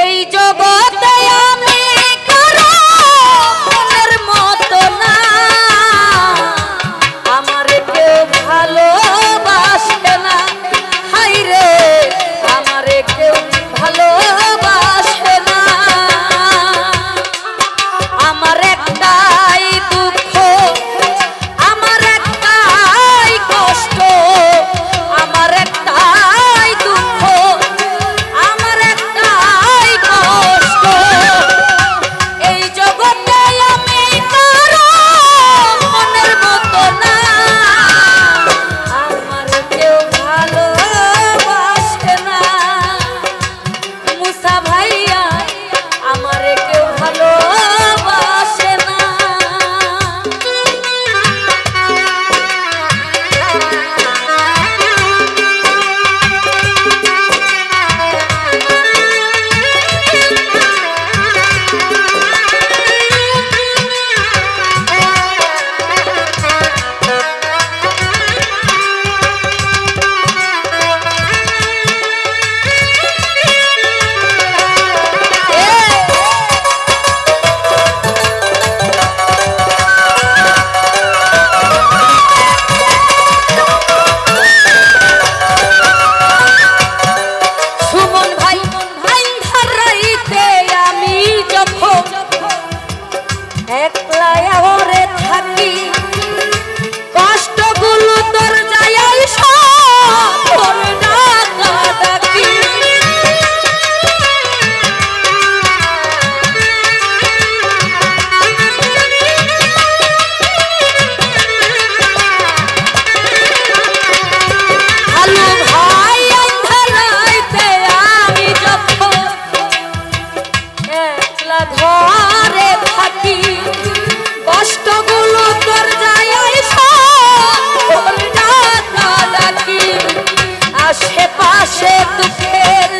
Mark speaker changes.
Speaker 1: এই জগৎ ঘরে থাকি। কষ্টগুলো তোর যায় আশেপাশে দুঃখের